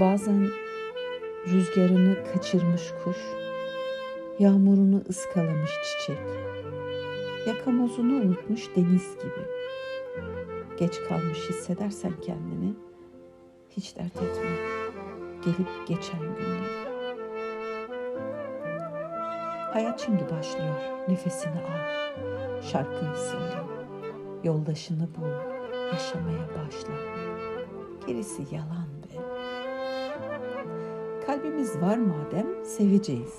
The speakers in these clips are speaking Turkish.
Bazen rüzgarını kaçırmış kuş, yağmurunu ıskalamış çiçek, yakamozunu unutmuş deniz gibi. Geç kalmış hissedersen kendini, hiç dert etme, gelip geçen günleri. Hayat şimdi başlıyor, nefesini al, şarkını söyle, yoldaşını bul, yaşamaya başla. Gerisi yalan. Kalbimiz var madem seveceğiz.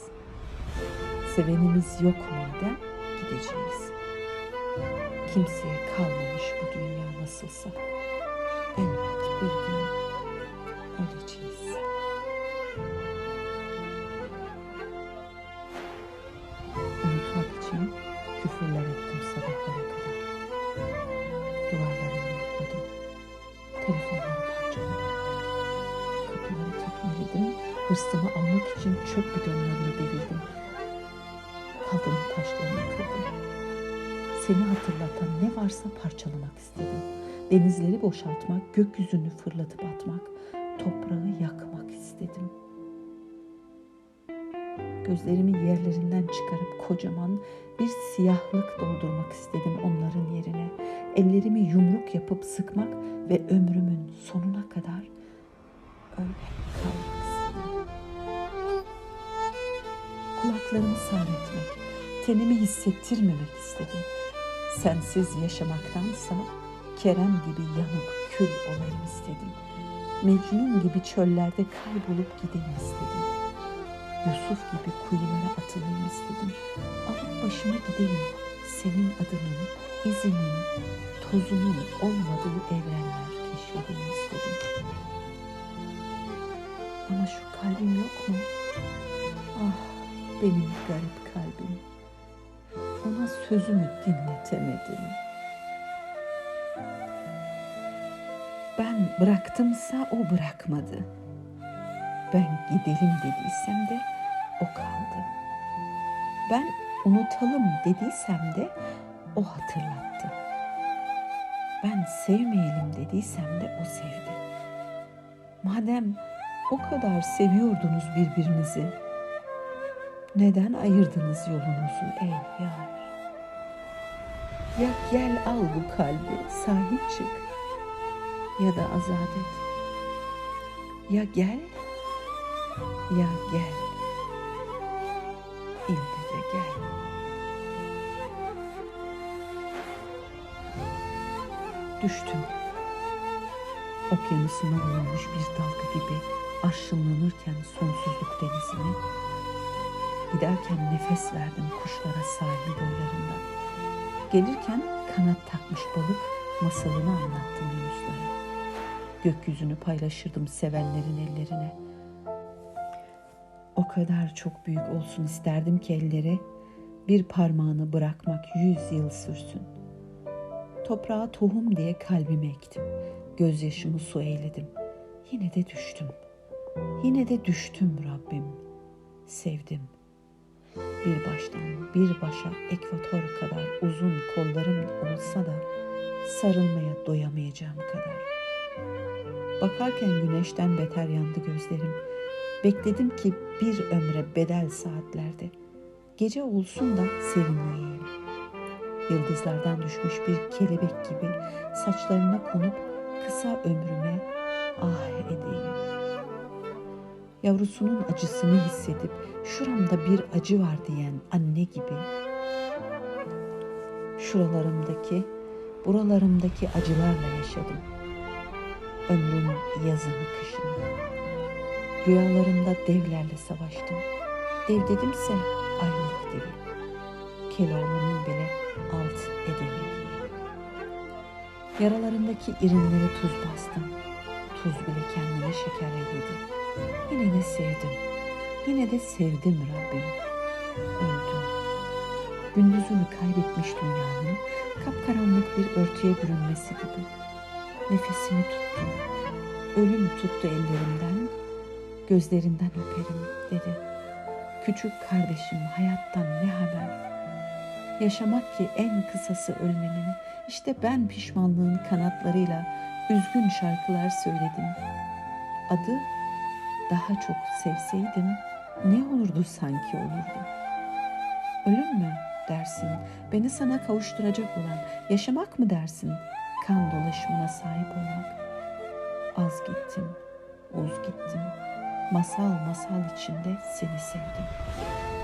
Sevenimiz yok madem gideceğiz. Kimseye kalmamış bu dünya nasılsa. Elbet bir gün öleceğiz. Unutmak için küfürler ettim sabahlara kadar. Duvarları yumrukladım. Telefonları parçaladım. Kapıları tekmeledim. Hırsımı almak için çöp bidonlarını devirdim. Kaldırım taşlarını kırdım. Seni hatırlatan ne varsa parçalamak istedim. Denizleri boşaltmak, gökyüzünü fırlatıp atmak, toprağı yakmak istedim. Gözlerimi yerlerinden çıkarıp kocaman bir siyahlık doldurmak istedim onların yerine. Ellerimi yumruk yapıp sıkmak ve ömrümün sonuna kadar öyle kalmak Kulaklarımı sağretmek, tenimi hissettirmemek istedim. Sensiz yaşamaktansa Kerem gibi yanıp kül olayım istedim. Mecnun gibi çöllerde kaybolup gideyim istedim. Yusuf gibi kuyulara atılayım istedim. Alıp başıma gideyim. Senin adının, izinin, tozunun olmadığı evrenler keşfedeyim istedim. Ama şu kalbim yok mu? Benim garip kalbim. Ona sözümü dinletemedim. Ben bıraktımsa o bırakmadı. Ben gidelim dediysem de o kaldı. Ben unutalım dediysem de o hatırlattı. Ben sevmeyelim dediysem de o sevdi. Madem o kadar seviyordunuz birbirinizi, neden ayırdınız yolunuzu ey yar? Ya gel al bu kalbi, sahip çık ya da azat et. Ya gel ya gel. İlle de gel. Düştüm. Okyanusuna vurulmuş bir dalga gibi aşınlanırken sonsuzluk denizine. Giderken nefes verdim kuşlara sahil boylarında. Gelirken kanat takmış balık masalını anlattım yunuslara. Gökyüzünü paylaşırdım sevenlerin ellerine. O kadar çok büyük olsun isterdim ki elleri bir parmağını bırakmak yüz yıl sürsün. Toprağa tohum diye kalbimi ektim. Gözyaşımı su eyledim. Yine de düştüm. Yine de düştüm Rabbim. Sevdim. Bir baştan bir başa ekvator kadar uzun kollarım olsa da sarılmaya doyamayacağım kadar. Bakarken güneşten beter yandı gözlerim. Bekledim ki bir ömre bedel saatlerde. Gece olsun da serinleyeyim. Yıldızlardan düşmüş bir kelebek gibi saçlarına konup kısa ömrüme ah edeyim. Yavrusunun acısını hissedip şuramda bir acı var diyen anne gibi şuralarımdaki, buralarımdaki acılarla yaşadım. Ömrün yazını kışını. Rüyalarımda devlerle savaştım. Dev dedimse ayrılık devi. Keloğlanın bile alt edemediği. Yaralarındaki irinlere tuz bastım. Tuz bile kendine şeker eyledi. Yine de sevdim. Yine de sevdim Rabbim. Öldüm. Gündüzünü kaybetmiş dünyanın kapkaranlık bir örtüye bürünmesi gibi. Nefesimi tuttum. Ölüm tuttu ellerimden. Gözlerinden öperim dedi. Küçük kardeşim hayattan ne haber? Yaşamak ki en kısası ölmenin. İşte ben pişmanlığın kanatlarıyla üzgün şarkılar söyledim. Adı daha çok sevseydim ne olurdu sanki olurdu. Ölüm mü dersin, beni sana kavuşturacak olan, yaşamak mı dersin, kan dolaşımına sahip olmak. Az gittim, uz gittim, masal masal içinde seni sevdim.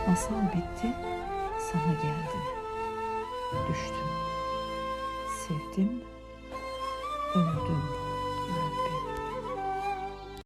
Masal bitti, sana geldim. Düştüm, sevdim, öldüm.